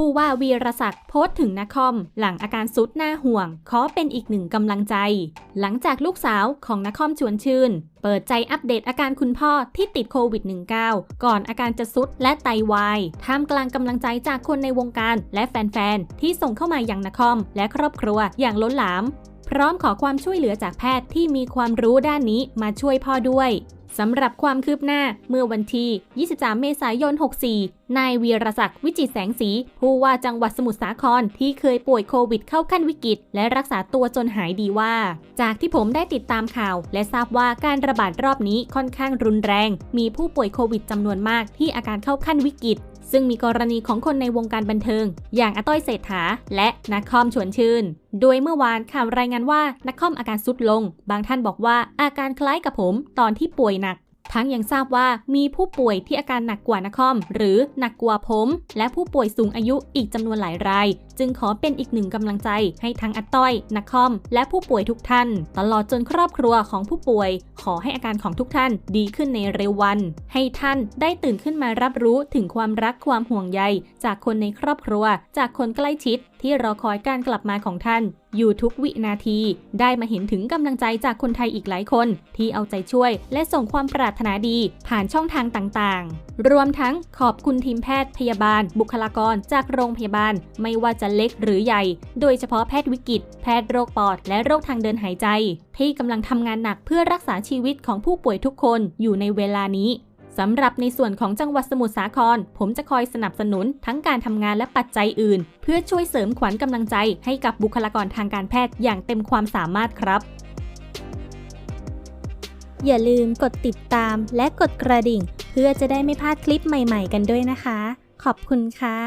ผู้ว่าวีรศักดิ์โพสต์ถึงนครหลังอาการสุดหน้าห่วง ขอเป็นอีกหนึ่งกำลังใจ หลังจากลูกสาวของนครชวนชื่น เปิดใจอัปเดตอาการคุณพ่อที่ติดโควิด -19 ก่อนอาการจะสุดและไตวายท่ามกลางกำลังใจจากคนในวงการและแฟนๆ ที่ส่งเข้ามาอย่างนครและครอบครัวอย่างล้นหลาม พร้อมขอความช่วยเหลือจากแพทย์ที่มีความรู้ด้านนี้มาช่วยพ่อด้วย สำหรับความคืบหน้าเมื่อวันที่ 23 เมษายน 64 นายวีรศักดิ์วิจิตรแสงสี ผู้ว่าจังหวัดสมุทรสาครที่เคยป่วยโควิดเข้าขั้นวิกฤต และรักษาตัวจนหายดีว่า จากที่ผมได้ติดตามข่าว และทราบว่าการระบาดรอบนี้ค่อนข้างรุนแรง มีผู้ป่วยโควิดจำนวนมากที่อาการเข้าขั้นวิกฤต ซึ่งมีกรณีของคนในวงการบันเทิง อย่างอาต้อยเศรษฐา และนักคอมชวนชื่น โดยเมื่อวานข่าวรายงานว่านักคอมอาการสุดลง บางท่านบอกว่าอาการคล้ายกับผมตอนที่ป่วยหนัก ทั้งยังทราบว่ามีผู้ป่วยที่อาการหนักกว่านครหรือหนักกว่าผม และผู้ป่วยสูงอายุอีกจำนวนหลายราย จึงขอเป็นอีกหนึ่งกำลังใจให้ทั้งอาต้อยนักคอม และผู้ป่วยทุกท่าน ตลอดจนครอบครัวของผู้ป่วย ขอให้อาการของทุกท่านดีขึ้นในเร็ววัน ให้ท่านได้ตื่นขึ้นมารับรู้ถึงความรักความห่วงใย จากคนในครอบครัว จากคนใกล้ชิด ที่รอคอยการกลับมาของท่าน อยู่ทุกวินาที ได้มาเห็นถึงกำลังใจจากคนไทยอีกหลายคน ที่เอาใจช่วย และส่งความปรารถนาดีผ่านช่องทางต่างๆ รวมทั้งขอบคุณทีมแพทย์พยาบาล บุคลากรจากโรงพยาบาล ไม่ว่าจะเล็กหรือใหญ่ โดยเฉพาะแพทย์วิกฤตแพทย์โรคปอด และโรคทางเดินหายใจ ที่กำลังทำงานหนักเพื่อรักษาชีวิตของผู้ป่วยทุกคนอยู่ในเวลานี้ สำหรับในส่วนของจังหวัดสมุทรสาคร ผมจะคอยสนับสนุนทั้งการทำงานและปัจจัยอื่น เพื่อช่วยเสริมขวัญกำลังใจให้กับบุคลากรทางการแพทย์อย่างเต็มความสามารถครับ อย่าลืมกดติดตามและกดกระดิ่ง เพื่อจะได้ไม่พลาดคลิปใหม่ ๆ กันด้วยนะคะ ขอบคุณค่ะ